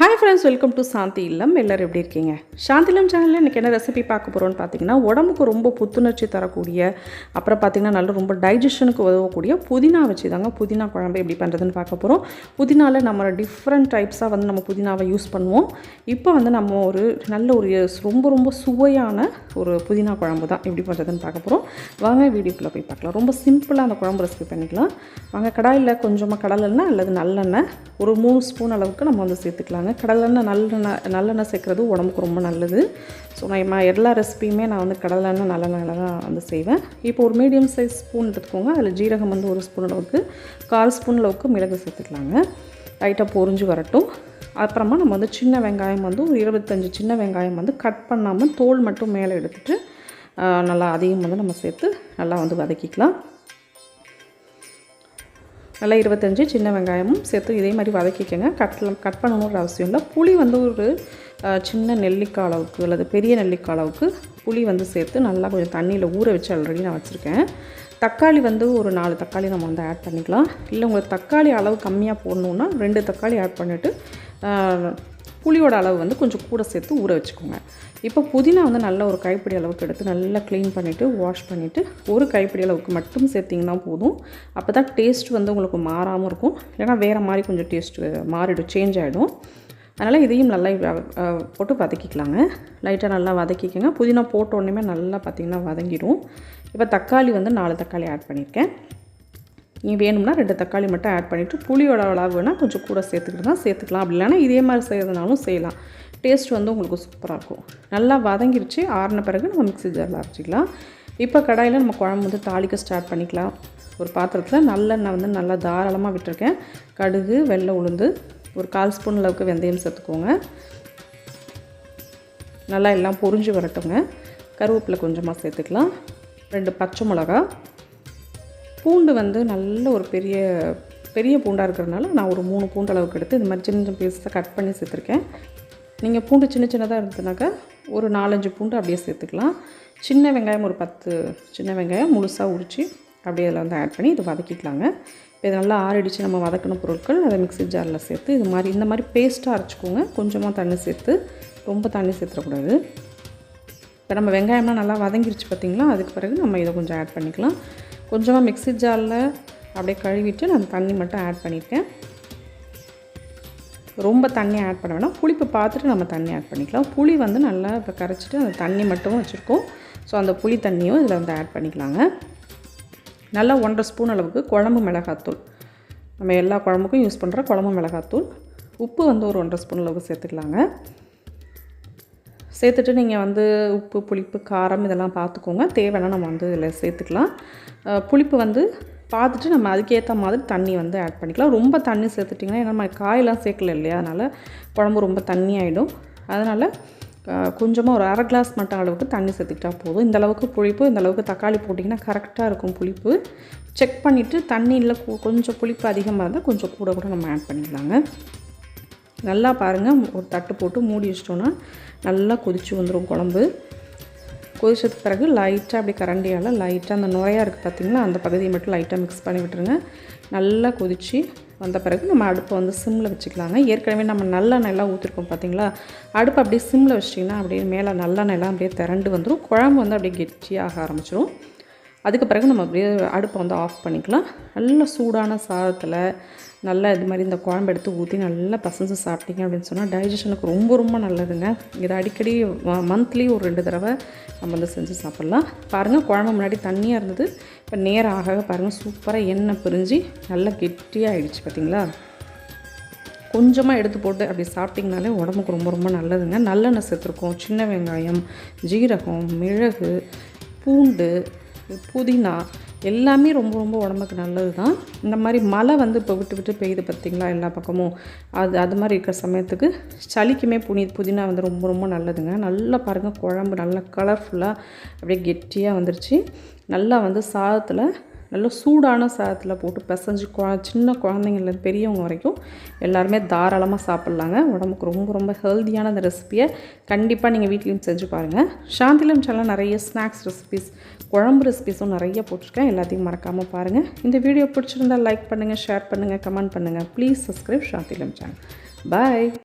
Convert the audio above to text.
Hi friends welcome to Shanthi Illam எல்லோரும் எப்படி இருக்கீங்க? சாந்தி இல்லம் சேனலில் இன்றைக்கி என்ன ரெசிபி பார்க்க போகிறோம்னு பார்த்தீங்கன்னா உடம்புக்கு ரொம்ப புத்துணர்ச்சி தரக்கூடிய அப்புறம் பார்த்திங்கன்னா நல்ல ரொம்ப டைஜஷனுக்கு உதவக்கூடிய புதினா வச்சு தாங்க புதினா குழம்பு எப்படி பண்ணுறதுன்னு பார்க்க போகிறோம் புதினாவில் நம்ம டிஃப்ரெண்ட் டைப்ஸாக வந்து நம்ம புதினாவை யூஸ் பண்ணுவோம். இப்போ வந்து நம்ம ஒரு நல்ல ஒரு ரொம்ப ரொம்ப சுவையான ஒரு புதினா குழம்பு தான் எப்படி பண்ணுறதுன்னு பார்க்க போகிறோம் வாங்க வீடியோக்குள்ளே போய் பார்க்கலாம். ரொம்ப சிம்பிளாக அந்த குழம்பு ரெசிபி பண்ணிக்கலாம். வாங்க கடாயில் கொஞ்சமாக கடலெண்ணெய் அல்லது நல்லெண்ணெய் ஒரு மூணு ஸ்பூன் அளவுக்கு நம்ம வந்து சேர்த்துக்கலாம். சேர்த்துக்கலாங்க கடலெண்ணெய் நல்லெண்ணெய் நல்லெண்ணெய் சேர்க்குறது உடம்புக்கு ரொம்ப நல்லது. ஸோ நான் எல்லா ரெசிபியுமே நான் வந்து கடலெண்ணெய் நல்லெண்ணெயில் தான் வந்து செய்வேன். இப்போ ஒரு மீடியம் சைஸ் ஸ்பூன் எடுத்துக்கோங்க. அதில் ஜீரகம் வந்து ஒரு ஸ்பூன் அளவுக்கு கால் ஸ்பூன் அளவுக்கு மிளகு சேர்த்துக்கலாங்க. லைட்டாக பொரிஞ்சு வரட்டும். அப்புறமா நம்ம வந்து சின்ன வெங்காயம் வந்து ஒரு இருபத்தஞ்சி சின்ன வெங்காயம் வந்து கட் பண்ணாமல் தோல் மட்டும் மேலே எடுத்துகிட்டு நல்லா அதையும் வந்து நம்ம சேர்த்து நல்லா வந்து வதக்கிக்கலாம். நல்லா இருபத்தஞ்சி சின்ன வெங்காயமும் சேர்த்து இதே மாதிரி வதக்கிக்கோங்க. கட்டில் கட் பண்ணணுன்ற அவசியம் இல்லை. புளி வந்து ஒரு சின்ன நெல்லிக்காய் அளவுக்கு அல்லது பெரிய நெல்லிக்காய் அளவுக்கு புளி வந்து சேர்த்து நல்லா கொஞ்சம் தண்ணியில் ஊற வச்சு ஆல்ரெடி நான் வச்சுருக்கேன். தக்காளி வந்து ஒரு நாலு தக்காளி நம்ம வந்து ஆட் பண்ணிக்கலாம். இல்லை உங்களுக்கு தக்காளி அளவு கம்மியாக போடணுன்னா ரெண்டு தக்காளி ஆட் பண்ணிவிட்டு புளியோட அளவு வந்து கொஞ்சம் கூட சேர்த்து ஊற வச்சுக்கோங்க. இப்போ புதினா வந்து நல்ல ஒரு கைப்பிடி அளவுக்கு எடுத்து நல்லா க்ளீன் பண்ணிவிட்டு வாஷ் பண்ணிவிட்டு ஒரு கைப்பிடி அளவுக்கு மட்டும் சேர்த்திங்கன்னா போதும். அப்போ தான் டேஸ்ட் வந்து உங்களுக்கு மாறாமல் இருக்கும். இல்லைன்னா வேறு மாதிரி கொஞ்சம் டேஸ்ட்டு மாறிடும் சேஞ்ச் ஆகிடும் அதனால் இதையும் நல்லா போட்டு வதக்கிக்கலாங்க. லைட்டாக நல்லா வதக்கிக்கோங்க. புதினா போட்ட உடனே நல்லா பார்த்திங்கன்னா வதங்கிடும். இப்போ தக்காளி வந்து நாலு தக்காளி ஆட் பண்ணியிருக்கேன் நீங்கள் வேணும்னா ரெண்டு தக்காளி மட்டும் ஆட் பண்ணிவிட்டு புளியோட அளவு வேணால் கொஞ்சம் கூட சேர்த்துக்கிட்டு தான் சேர்த்துக்கலாம். அப்படி இல்லைனா இதே மாதிரி செய்கிறதுனாலும் செய்யலாம். டேஸ்ட் வந்து உங்களுக்கு சூப்பராக இருக்கும். நல்லா வதங்கிருச்சு. ஆறின பிறகு நம்ம மிக்ஸி ஜாரில் அரைச்சிக்கலாம். இப்போ கடாயில் நம்ம குழம்பு வந்து தாளிக்க ஸ்டார்ட் பண்ணிக்கலாம். ஒரு பாத்திரத்தில் நல்லெண்ணெய் வந்து நல்லா தாராளமாக விட்டுருக்கேன். கடுகு வெள்ளை உளுந்து ஒரு கால் ஸ்பூன் அளவுக்கு வெந்தயம் சேர்த்துக்கோங்க. நல்லா எல்லாம் பொறிஞ்சு வரட்டுங்க. கருவேப்பிலை கொஞ்சமாக சேர்த்துக்கலாம். ரெண்டு பச்சை மிளகா பூண்டு வந்து நல்ல ஒரு பெரிய பெரிய பூண்டாக இருக்கிறதுனால நான் ஒரு மூணு பூண்டு அளவுக்கு எடுத்து இந்த மாதிரி சின்ன சின்ன பீஸாக கட் பண்ணி சேர்த்துருக்கேன். நீங்கள் பூண்டு சின்ன சின்னதாக இருந்ததுனாக்கா ஒரு நாலஞ்சு பூண்டு அப்படியே சேர்த்துக்கலாம். சின்ன வெங்காயம் ஒரு பத்து சின்ன வெங்காயம் முழுசாக உரித்து அப்படியே அதில் வந்து ஆட் பண்ணி இது வதக்கிக்கலாங்க. இப்போ இது நல்லா ஆறிடிச்சு நம்ம வதக்கின பொருட்கள் அதை மிக்ஸி ஜாரில் சேர்த்து இது மாதிரி இந்த மாதிரி பேஸ்ட்டாக அரைச்சிக்கோங்க. கொஞ்சமாக தண்ணி சேர்த்து ரொம்ப தண்ணி சேர்த்துடக்கூடாது. இப்போ நம்ம வெங்காயம்லாம் நல்லா வதங்கிருச்சு பார்த்திங்களா அதுக்கு பிறகு நம்ம இதை கொஞ்சம் ஆட் பண்ணிக்கலாம். கொஞ்சமாக மிக்ஸி ஜாரில் அப்படியே கழுவிட்டு நான் தண்ணி மட்டும் ஆட் பண்ணியிருக்கேன். ரொம்ப தண்ணி ஆட் பண்ண வேணாம். புளிப்பு பார்த்துட்டு நம்ம தண்ணி ஆட் பண்ணிக்கலாம். புளி வந்து நல்லா இப்போ கரைச்சிட்டு அந்த தண்ணி மட்டும் வச்சுருக்கோம். ஸோ அந்த புளி தண்ணியும் இதில் வந்து ஆட் பண்ணிக்கலாங்க. நல்லா ஒன்றரை ஸ்பூன் அளவுக்கு குழம்பு மிளகாத்தூள். நம்ம எல்லா குழம்புக்கும் யூஸ் பண்ணுற குழம்பு மிளகாத்தூள். உப்பு வந்து ஒரு ஒன்றரை ஸ்பூன் அளவுக்கு சேர்த்துக்கலாங்க. சேர்த்துட்டு நீங்கள் வந்து உப்பு புளிப்பு காரம் இதெல்லாம் பார்த்துக்கோங்க தேவைன்னா நம்ம வந்து இதில் சேர்த்துக்கலாம். புளிப்பு வந்து பார்த்துட்டு நம்ம அதுக்கேற்ற மாதிரி தண்ணி வந்து ஆட் பண்ணிக்கலாம். ரொம்ப தண்ணி சேர்த்துட்டிங்கன்னா நம்ம காயெல்லாம் சேர்க்கல இல்லையா? அதனால் குழம்பு ரொம்ப தண்ணி ஆகிடும் அதனால் கொஞ்சமாக ஒரு அரை கிளாஸ் மட்டும் அளவுக்கு தண்ணி சேர்த்துக்கிட்டா போதும். இந்த அளவுக்கு புளிப்பு இந்த அளவுக்கு தக்காளி போட்டிங்கன்னா கரெக்டாக இருக்கும் புளிப்பு. செக் பண்ணிவிட்டு தண்ணியில் கொஞ்சம் புளிப்பு அதிகமாக இருந்தால் கொஞ்சம் கூட கூட நம்ம ஆட் பண்ணிக்கலாங்க. நல்லா பாருங்கள் ஒரு தட்டு போட்டு மூடி வச்சிட்டோன்னா நல்லா கொதித்து வந்துடும் குழம்பு. கொதிச்சதுக்கு பிறகு லைட்டாக அப்படி கரண்டியால் லைட்டாக அந்த நுரையாக இருக்குது பார்த்திங்களா அந்த பகுதியை மட்டும் லைட்டாக மிக்ஸ் பண்ணி விட்டுருங்க. நல்லா கொதித்து வந்த பிறகு நம்ம அடுப்பை வந்து சிம்மில் வச்சுக்கலாங்க. ஏற்கனவே நம்ம நல்லெண்ணெய்லாம் ஊற்றிருக்கோம் பார்த்திங்களா அடுப்பு அப்படியே சிம்மில் வச்சிட்டிங்கன்னா அப்படியே மேலே நல்லெண்ணெய்லாம் அப்படியே திரண்டு வந்துடும் குழம்பு வந்து அப்படியே கெட்டியாக ஆரம்பிச்சிடும் அதுக்கு பிறகு நம்ம அப்படியே அடுப்பை வந்து ஆஃப் பண்ணிக்கலாம். நல்ல சூடான சாதத்தில் நல்லா இது மாதிரி இந்த குழம்பு எடுத்து ஊற்றி நல்லா பசஞ்சு சாப்பிட்டீங்க அப்படின்னு சொன்னால் டைஜஷனுக்கு ரொம்ப ரொம்ப நல்லதுங்க. இதை அடிக்கடி மந்த்லி ஒரு ரெண்டு தடவை நம்ம வந்து செஞ்சு சாப்பிட்லாம். பாருங்கள் குழம்பு முன்னாடி தண்ணியாக இருந்தது. இப்போ நேரம் ஆக பாருங்கள் சூப்பராக எண்ணெய் பிரிஞ்சு நல்லா கெட்டியாக ஆகிடுச்சு பார்த்தீங்களா கொஞ்சமாக எடுத்து போட்டு அப்படி சாப்பிட்டிங்கனாலே உடம்புக்கு ரொம்ப ரொம்ப நல்லதுங்க. நல்லெண்ணெய் சேர்த்துருக்கோம். சின்ன வெங்காயம் ஜீரகம் மிளகு பூண்டு புதினா எல்லாமே ரொம்ப ரொம்ப உடம்புக்கு நல்லது தான் இந்த மாதிரி மழை வந்து இப்போ விட்டு விட்டு பெய்யுது பார்த்திங்களா எல்லா பக்கமும். அது அது மாதிரி இருக்கிற சமயத்துக்கு சளிக்குமே புனி புதினா வந்து ரொம்ப ரொம்ப நல்லதுங்க. நல்லா பாருங்கள் குழம்பு நல்லா கலர்ஃபுல்லாக அப்படியே கெட்டியாக வந்துருச்சு. நல்லா வந்து சாதத்தில் நல்ல சூடான சாதத்தில் போட்டு பிசைஞ்சு குழ சின்ன குழந்தைங்கள்லேருந்து பெரியவங்க வரைக்கும் எல்லாருமே தாராளமாக சாப்பிட்லாங்க. உடம்புக்கு ரொம்ப ரொம்ப ஹெல்த்தியான அந்த ரெசிப்பியை கண்டிப்பாக நீங்கள் வீட்லேயும் செஞ்சு பாருங்கள் சாந்திலம் சேனல் நிறைய ஸ்நாக்ஸ் ரெசிபிஸ் குழம்பு ரெசிபிஸும் நிறைய போட்டிருக்கேன். எல்லாத்தையும் மறக்காமல் பாருங்கள் இந்த வீடியோ பிடிச்சிருந்தால் லைக் பண்ணுங்கள் ஷேர் பண்ணுங்கள் கமெண்ட் பண்ணுங்கள் please subscribe Shanthillam channel bye